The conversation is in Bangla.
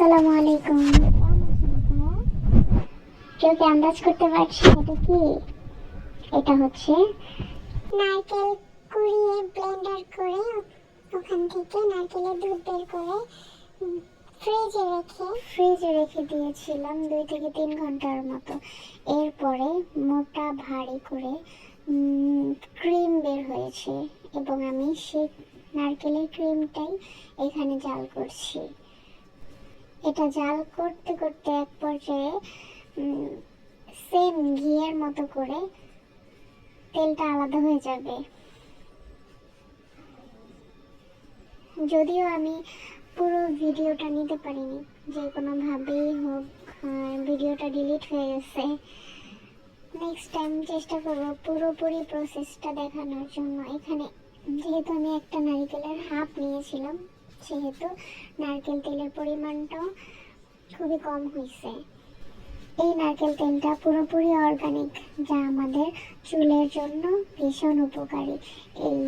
আসসালামু আলাইকুম। কেউ কি আন্দাজ করতে পারছে এটা কি? এটা হচ্ছে নারকেল কুড়িয়ে ব্লেন্ডার করে ওখান থেকে নারকেলের দুধ বের করে ফ্রিজে রেখে। ফ্রিজে রেখে দিয়েছিলাম দুই থেকে তিন ঘণ্টার মতো। এরপরে মোটা ভারী করে ক্রিম বের হয়েছে এবং আমি সেই নারকেলের ক্রিমটাই এখানে জাল করছি। এটা জাল করতে করতে এক পর্যায়ে সেম ঘিয়ের মতো করে তেলটা আলাদা হয়ে যাবে। যদিও আমি পুরো ভিডিওটা নিতে পারিনি, যে কোনোভাবেই হোক ভিডিওটা ডিলিট হয়ে গেছে। নেক্সট টাইম চেষ্টা করব পুরোপুরি প্রসেসটা দেখানোর জন্য। এখানে যেহেতু আমি একটা নারিকেলের হাফ নিয়েছিলাম সেহেতু নারকেল তেলের পরিমাণটাও খুবই কম হয়েছে। এই নারকেল তেলটা পুরোপুরি অর্গানিক যা আমাদের চুলের জন্য ভীষণ উপকারী। এই